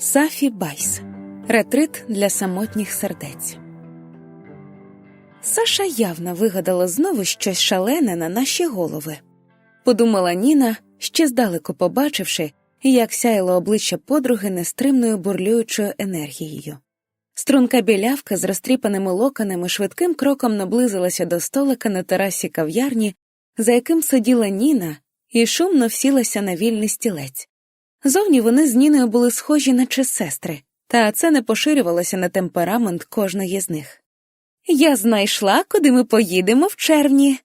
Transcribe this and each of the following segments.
Сафі Байс Ретрит для самотніх сердець. Саша явно вигадала знову щось шалене на наші голови. Подумала Ніна, ще здалеку побачивши, як сяяло обличчя подруги нестримною бурлюючою енергією. Струнка білявка з розтріпаними локонами швидким кроком наблизилася до столика на терасі кав'ярні, за яким сиділа Ніна, і шумно всілася на вільний стілець. Зовні вони з Ніною були схожі, наче сестри, та це не поширювалося на темперамент кожної з них. Я знайшла, куди ми поїдемо в червні,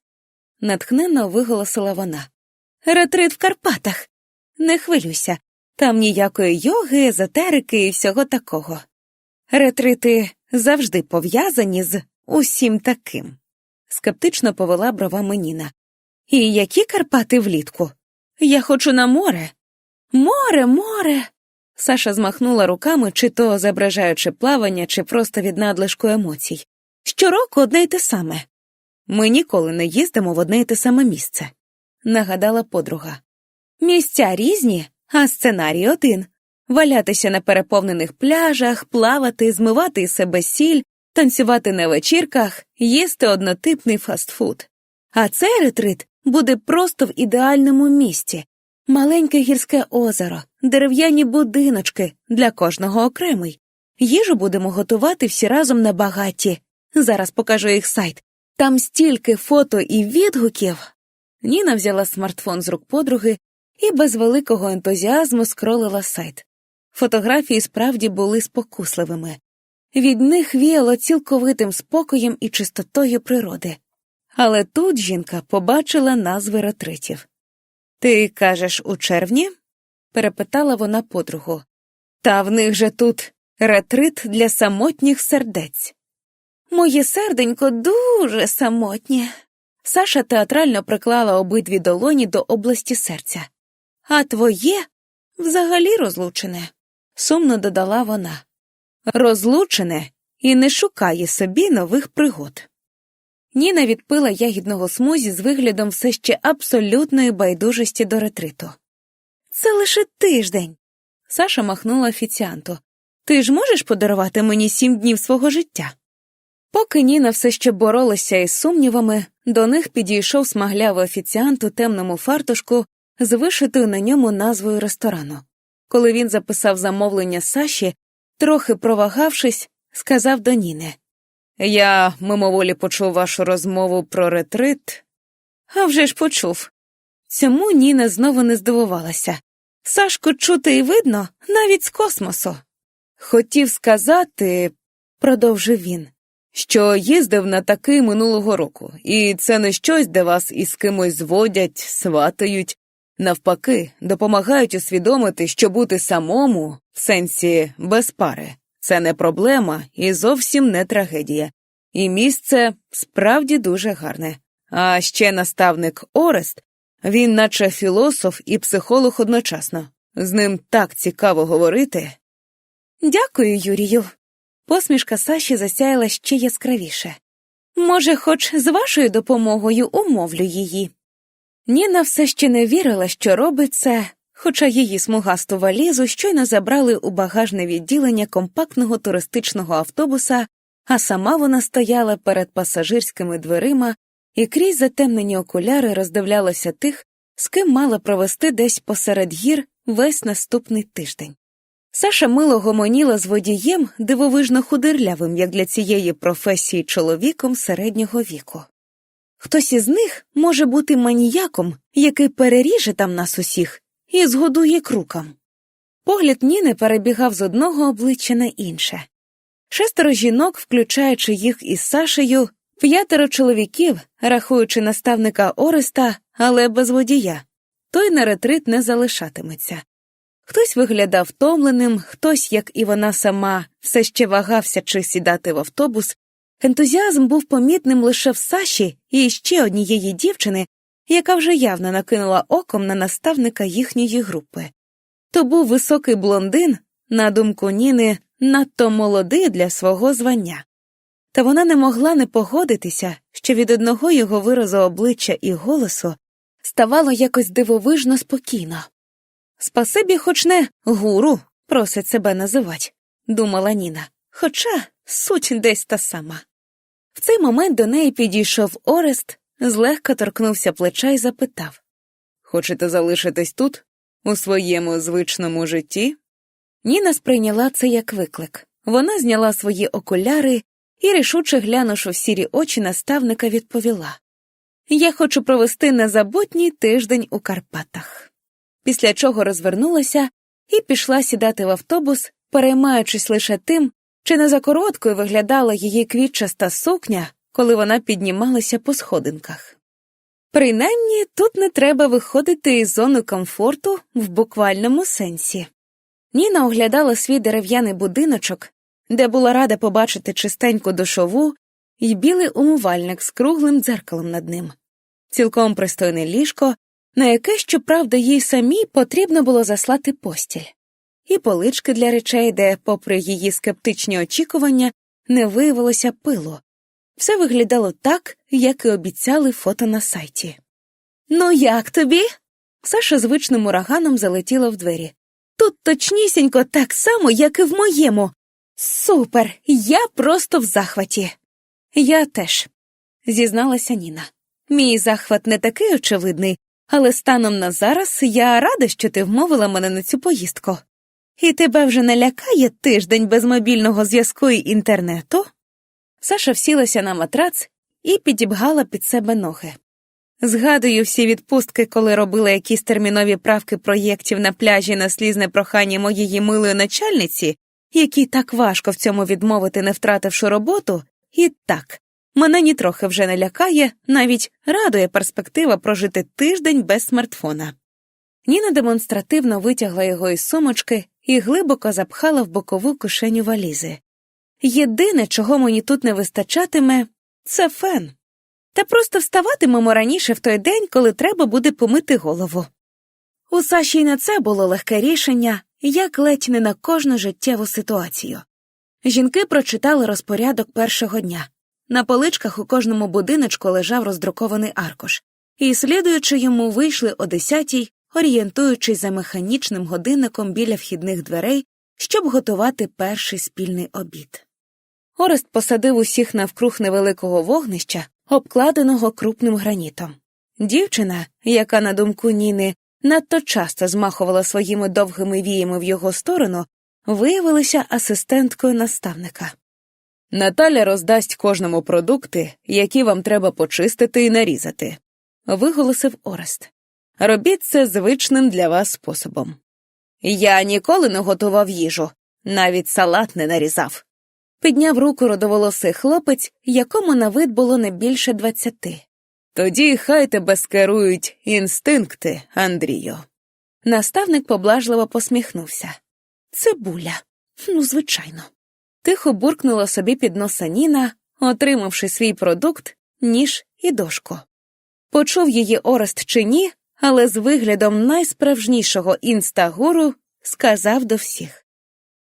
натхненно виголосила вона. Ретрит в Карпатах. Не хвилюйся, там ніякої йоги, езотерики і всього такого. Ретрити завжди пов'язані з усім таким, скептично повела бровами Ніна. І які Карпати влітку? Я хочу на море. Море, море. Саша змахнула руками, чи то зображаючи плавання, чи просто від надлишку емоцій. Щороку одне й те саме. Ми ніколи не їздимо в одне й те саме місце, нагадала подруга. Місця різні, а сценарій один валятися на переповнених пляжах, плавати, змивати із себе сіль, танцювати на вечірках, їсти однотипний фастфуд. А цей ретрит буде просто в ідеальному місці, Маленьке гірське озеро, дерев'яні будиночки для кожного окремий. Їжу будемо готувати всі разом на багаті. Зараз покажу їх сайт. Там стільки фото і відгуків. Ніна взяла смартфон з рук подруги і без великого ентузіазму скролила сайт. Фотографії справді були спокусливими. Від них віяло цілковитим спокоєм і чистотою природи. Але тут жінка побачила назви ретритів. Ти кажеш, у червні? перепитала вона подругу. Та в них же тут ретрит для самотніх сердець. Моє серденько дуже самотнє. Саша театрально приклала обидві долоні до області серця. А твоє взагалі розлучене, сумно додала вона. Розлучене і не шукає собі нових пригод. Ніна відпила ягідного смузі з виглядом все ще абсолютної байдужості до ретриту. Це лише тиждень. Саша махнула офіціанту. Ти ж можеш подарувати мені сім днів свого життя? Поки Ніна все ще боролася із сумнівами, до них підійшов смаглявий офіціант у темному фартушку з вишитою на ньому назвою ресторану. Коли він записав замовлення Саші, трохи провагавшись, сказав до Ніни я мимоволі почув вашу розмову про ретрит. А вже ж почув. Цьому Ніна знову не здивувалася. Сашку чути і видно навіть з космосу. Хотів сказати, продовжив він, що їздив на такий минулого року, і це не щось, де вас із кимось зводять, сватають, навпаки, допомагають усвідомити, що бути самому, в сенсі без пари, це не проблема і зовсім не трагедія. І місце справді дуже гарне. А ще наставник Орест, він, наче філософ і психолог одночасно. З ним так цікаво говорити. Дякую, Юрію. Посмішка Саші засяяла ще яскравіше. Може, хоч з вашою допомогою умовлю її. Ніна все ще не вірила, що робить це, хоча її смугасту валізу щойно забрали у багажне відділення компактного туристичного автобуса, а сама вона стояла перед пасажирськими дверима і крізь затемнені окуляри роздивлялася тих, з ким мала провести десь посеред гір весь наступний тиждень. Саша мило гомоніла з водієм дивовижно худирлявим, як для цієї професії чоловіком середнього віку. Хтось із них може бути маніяком, який переріже там нас усіх і згодує крукам. Погляд Ніни перебігав з одного обличчя на інше. Шестеро жінок, включаючи їх із Сашею, п'ятеро чоловіків, рахуючи наставника Ореста, але без водія, той на ретрит не залишатиметься. Хтось виглядав втомленим, хтось, як і вона сама, все ще вагався чи сідати в автобус. Ентузіазм був помітним лише в Саші і ще однієї дівчини, яка вже явно накинула оком на наставника їхньої групи. То був високий блондин, на думку Ніни, надто молодий для свого звання. Та вона не могла не погодитися, що від одного його виразу обличчя і голосу ставало якось дивовижно спокійно. Спасибі, хоч не гуру, просить себе називать, думала Ніна, хоча суть десь та сама. В цей момент до неї підійшов Орест, злегка торкнувся плеча і запитав Хочете залишитись тут, у своєму звичному житті? Ніна сприйняла це як виклик. Вона зняла свої окуляри і, рішуче глянувши в сірі очі наставника, відповіла Я хочу провести незабутній тиждень у Карпатах. Після чого розвернулася і пішла сідати в автобус, переймаючись лише тим, чи не за короткою виглядала її квітчаста сукня, коли вона піднімалася по сходинках. Принаймні тут не треба виходити із зони комфорту в буквальному сенсі. Ніна оглядала свій дерев'яний будиночок, де була рада побачити чистеньку душову і білий умивальник з круглим дзеркалом над ним, цілком пристойне ліжко, на яке, щоправда, їй самій потрібно було заслати постіль, і полички для речей, де, попри її скептичні очікування, не виявилося пилу. Все виглядало так, як і обіцяли фото на сайті. Ну, як тобі? Саша звичним ураганом залетіла в двері. Тут точнісінько так само, як і в моєму. Супер! Я просто в захваті. Я теж, зізналася Ніна. Мій захват не такий очевидний, але станом на зараз я рада, що ти вмовила мене на цю поїздку. І тебе вже не лякає тиждень без мобільного зв'язку і інтернету? Саша всілася на матрац і підібгала під себе ноги. Згадую всі відпустки, коли робила якісь термінові правки проєктів на пляжі на слізне прохання моєї милої начальниці, якій так важко в цьому відмовити, не втративши роботу, і так, мене нітрохи вже не лякає, навіть радує перспектива прожити тиждень без смартфона. Ніна демонстративно витягла його із сумочки і глибоко запхала в бокову кишеню валізи. Єдине, чого мені тут не вистачатиме, це фен. Та просто вставатимемо раніше в той день, коли треба буде помити голову. У Саші й на це було легке рішення, як ледь не на кожну життєву ситуацію. Жінки прочитали розпорядок першого дня. На поличках у кожному будиночку лежав роздрукований аркуш, і, слідуючи йому, вийшли о десятій, орієнтуючись за механічним годинником біля вхідних дверей, щоб готувати перший спільний обід. Орест посадив усіх навкруг невеликого вогнища, обкладеного крупним гранітом. Дівчина, яка, на думку Ніни, надто часто змахувала своїми довгими віями в його сторону, виявилася асистенткою наставника. Наталя роздасть кожному продукти, які вам треба почистити і нарізати, виголосив Орест. Робіть це звичним для вас способом. Я ніколи не готував їжу, навіть салат не нарізав. Підняв руку родоволосий хлопець, якому на вид було не більше двадцяти. Тоді хай тебе скерують інстинкти, Андрію. Наставник поблажливо посміхнувся. Цибуля. Ну, звичайно. Тихо буркнула собі під носа Ніна, отримавши свій продукт, ніж і дошку. Почув її Орест чи ні, але з виглядом найсправжнішого інстагуру сказав до всіх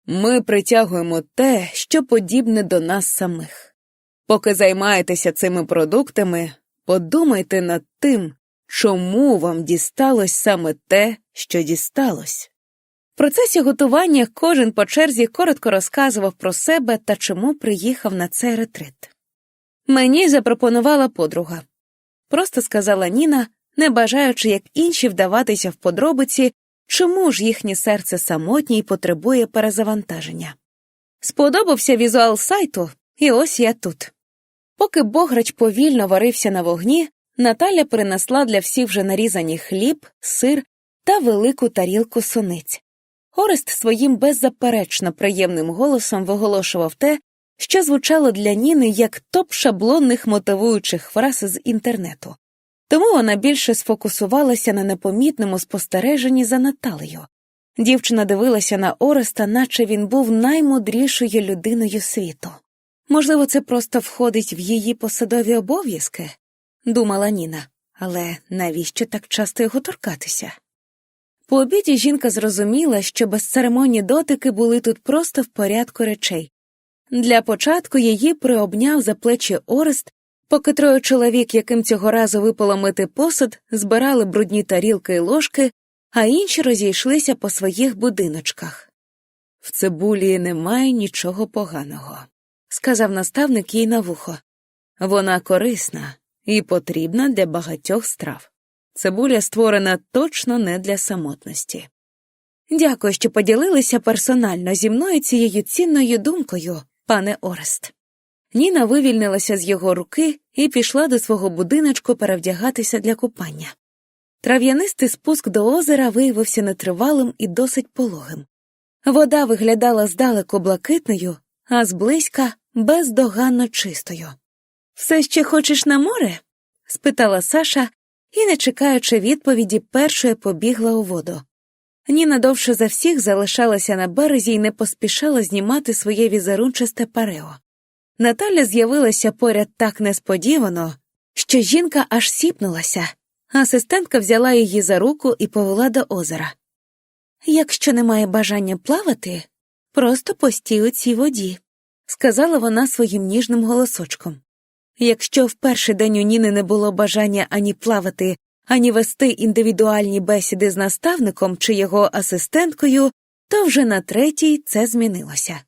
Ми притягуємо те, що подібне до нас самих. Поки займаєтеся цими продуктами, подумайте над тим, чому вам дісталось саме те, що дісталось. В процесі готування кожен по черзі коротко розказував про себе та чому приїхав на цей ретрит. Мені запропонувала подруга. Просто сказала Ніна, не бажаючи, як інші, вдаватися в подробиці, чому ж їхнє серце самотнє і потребує перезавантаження. Сподобався візуал сайту, і ось я тут. Поки Бограч повільно варився на вогні, Наталя принесла для всіх вже нарізані хліб, сир та велику тарілку суниць. Орест своїм беззаперечно приємним голосом виголошував те, що звучало для Ніни як топ шаблонних мотивуючих фраз з інтернету. Тому вона більше сфокусувалася на непомітному спостереженні за Наталею. Дівчина дивилася на Ореста, наче він був наймудрішою людиною світу. Можливо, це просто входить в її посадові обов'язки, думала Ніна, але навіщо так часто його торкатися? По обіді жінка зрозуміла, що безцеремонні дотики були тут просто в порядку речей. Для початку її приобняв за плечі Орест, поки троє чоловік, яким цього разу випало мити посуд, збирали брудні тарілки й ложки, а інші розійшлися по своїх будиночках. В цибулі немає нічого поганого, сказав наставник їй на вухо. Вона корисна і потрібна для багатьох страв. Цибуля створена точно не для самотності. Дякую, що поділилися персонально зі мною цією цінною думкою, пане Орест. Ніна вивільнилася з його руки і пішла до свого будиночку перевдягатися для купання. Трав'янистий спуск до озера виявився нетривалим і досить пологим. Вода виглядала здалеку блакитною, а зблизька бездоганно чистою. Все ще хочеш на море? спитала Саша і, не чекаючи відповіді, першою побігла у воду. Ніна довше за всіх залишалася на березі і не поспішала знімати своє візерунчасте парео. Наталя з'явилася поряд так несподівано, що жінка аж сіпнулася. Асистентка взяла її за руку і повела до озера. Якщо немає бажання плавати, просто постій у цій воді, сказала вона своїм ніжним голосочком. Якщо в перший день у Ніни не було бажання ані плавати, ані вести індивідуальні бесіди з наставником чи його асистенткою, то вже на третій це змінилося.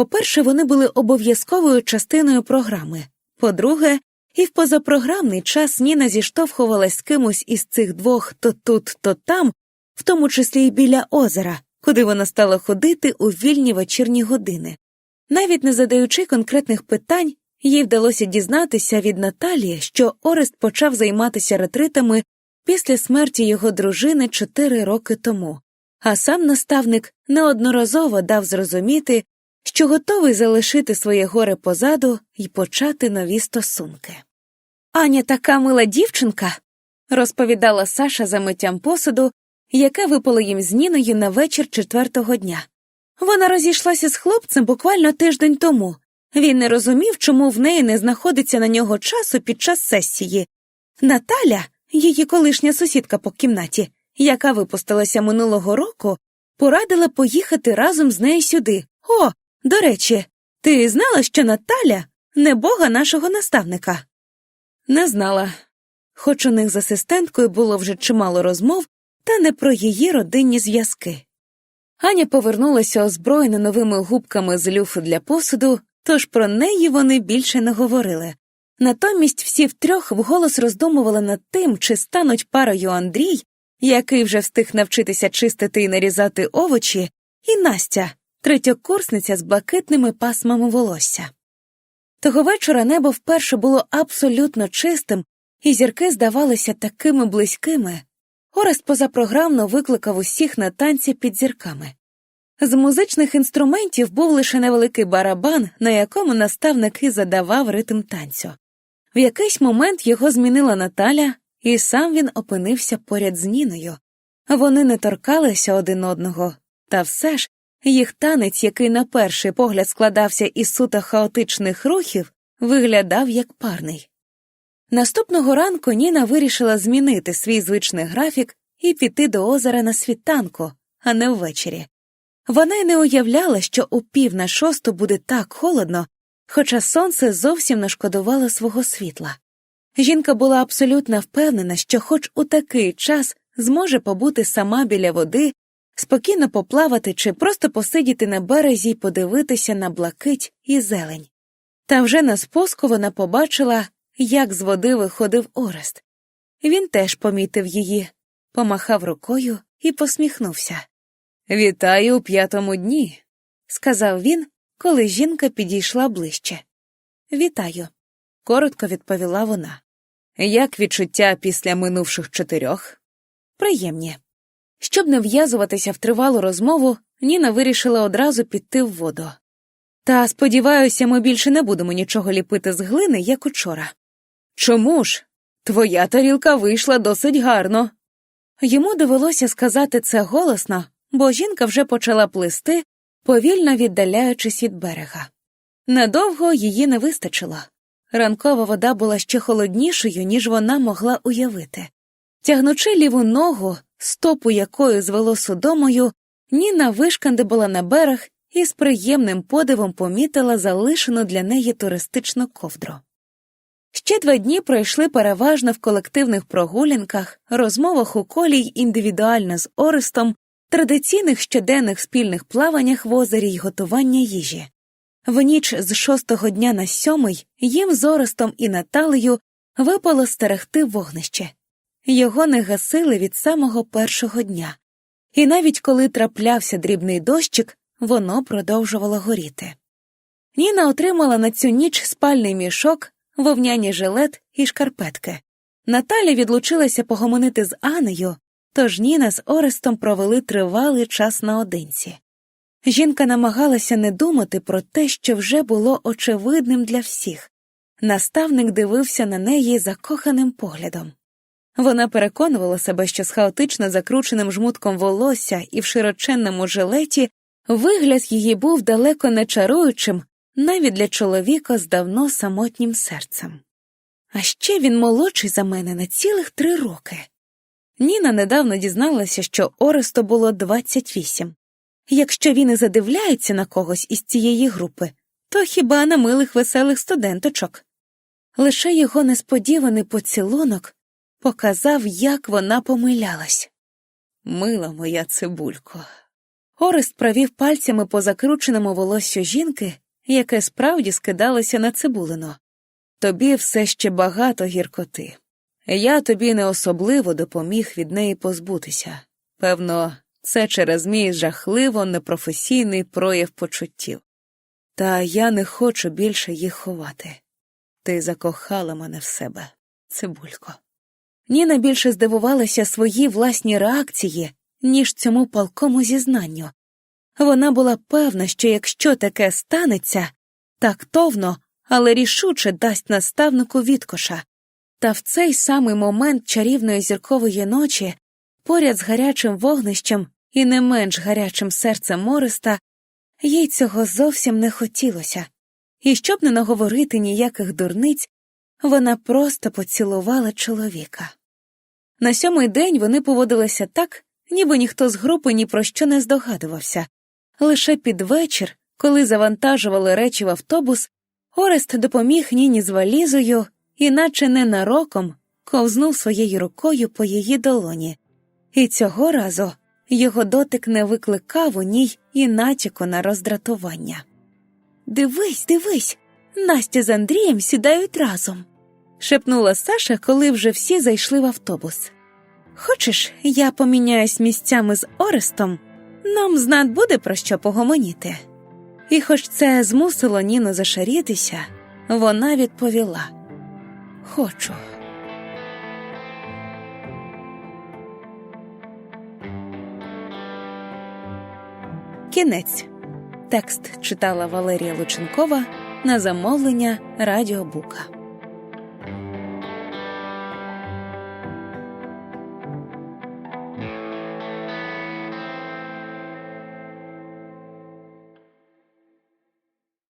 По-перше, вони були обов'язковою частиною програми, по-друге, і в позапрограмний час Ніна зіштовхувалась з кимось із цих двох то тут, то там, в тому числі й біля озера, куди вона стала ходити у вільні вечірні години. Навіть не задаючи конкретних питань, їй вдалося дізнатися від Наталії, що Орест почав займатися ретритами після смерті його дружини чотири роки тому, а сам наставник неодноразово дав зрозуміти, що готовий залишити своє горе позаду і почати нові стосунки. Аня така мила дівчинка, розповідала Саша за миттям посуду, яке випало їм з Ніною на вечір четвертого дня. Вона розійшлася з хлопцем буквально тиждень тому. Він не розумів, чому в неї не знаходиться на нього часу під час сесії. Наталя, її колишня сусідка по кімнаті, яка випустилася минулого року, порадила поїхати разом з нею сюди. О, до речі, ти знала, що Наталя не бога нашого наставника? Не знала. Хоч у них з асистенткою було вже чимало розмов, та не про її родинні зв'язки. Аня повернулася озброєна новими губками з люфу для посуду, тож про неї вони більше не говорили. Натомість всі втрьох вголос роздумували над тим, чи стануть парою Андрій, який вже встиг навчитися чистити і нарізати овочі, і Настя, третьокурсниця з блакитними пасмами волосся. Того вечора небо вперше було абсолютно чистим, і зірки здавалися такими близькими. Орест позапрограмно викликав усіх на танці під зірками. З музичних інструментів був лише невеликий барабан, на якому наставник і задавав ритм танцю. В якийсь момент його змінила Наталя, і сам він опинився поряд з Ніною. Вони не торкалися один одного, та все ж їх танець, який на перший погляд складався із суто хаотичних рухів, виглядав як парний. Наступного ранку Ніна вирішила змінити свій звичний графік і піти до озера на світанку, а не ввечері. Вона й не уявляла, що у пів на шосту буде так холодно, хоча сонце зовсім не шкодувало свого світла. Жінка була абсолютно впевнена, що хоч у такий час зможе побути сама біля води, спокійно поплавати чи просто посидіти на березі й подивитися на блакить і зелень. Та вже на спуску вона побачила, як з води виходив Орест. Він теж помітив її, помахав рукою і посміхнувся. Вітаю у п'ятому дні, сказав він, коли жінка підійшла ближче. Вітаю, коротко відповіла вона. Як відчуття після минувших чотирьох? Приємні. Щоб не в'язуватися в тривалу розмову, Ніна вирішила одразу піти в воду. Та сподіваюся, ми більше не будемо нічого ліпити з глини, як учора. Чому ж? Твоя тарілка вийшла досить гарно. Йому довелося сказати це голосно, бо жінка вже почала плисти, повільно віддаляючись від берега. Надовго її не вистачило. Ранкова вода була ще холоднішою, ніж вона могла уявити. Тягнучи ліву ногу, стопу якою звело судомою, Ніна вишкандибала на берег і з приємним подивом помітила залишену для неї туристичну ковдру. Ще два дні пройшли переважно в колективних прогулянках, розмовах у колій індивідуально з Орестом, традиційних щоденних спільних плаваннях в озері й готування їжі. В ніч з шостого дня на сьомий їм з Орестом і Наталею випало стерегти вогнище. Його не гасили від самого першого дня, і навіть коли траплявся дрібний дощик, воно продовжувало горіти. Ніна отримала на цю ніч спальний мішок, вовняні жилет і шкарпетки. Наталя відлучилася погомонити з Анею, тож Ніна з Орестом провели тривалий час наодинці. Жінка намагалася не думати про те, що вже було очевидним для всіх. Наставник дивився на неї закоханим поглядом. Вона переконувала себе, що з хаотично закрученим жмутком волосся і в широченному жилеті вигляд її був далеко не чаруючим навіть для чоловіка з давно самотнім серцем. А ще він молодший за мене на цілих три роки. Ніна недавно дізналася, що Оресту було 28. Якщо він і задивляється на когось із цієї групи, то хіба на милих веселих студенточок. Лише його несподіваний поцілунок показав, як вона помилялась. Мила моя цибулько. Орест провів пальцями по закрученому волоссю жінки, яке справді скидалося на цибулино. Тобі все ще багато гіркоти. Я тобі не особливо допоміг від неї позбутися. Певно, це через мій жахливо непрофесійний прояв почуттів. Та я не хочу більше їх ховати. Ти закохала мене в себе, цибулько. Ніна більше здивувалася своїй власній реакції, ніж цьому палкому зізнанню. Вона була певна, що якщо таке станеться, тактовно, але рішуче дасть наставнику відкоша. Та в цей самий момент чарівної зіркової ночі, поряд з гарячим вогнищем і не менш гарячим серцем Мориста, їй цього зовсім не хотілося, і щоб не наговорити ніяких дурниць, вона просто поцілувала чоловіка. На сьомий день вони поводилися так, ніби ніхто з групи ні про що не здогадувався. Лише під вечір, коли завантажували речі в автобус, Орест допоміг Ніні з валізою і, наче ненароком, ковзнув своєю рукою по її долоні, і цього разу його дотик не викликав у ній і натяку на роздратування. Дивись, дивись, Настя з Андрієм сідають разом, шепнула Саша, коли вже всі зайшли в автобус. Хочеш, я поміняюсь місцями з Орестом? Нам знат буде про що погомоніти. І хоч це змусило Ніну зашарітися, вона відповіла Хочу. Кінець. Текст читала Валерія Лученкова на замовлення Радіобука.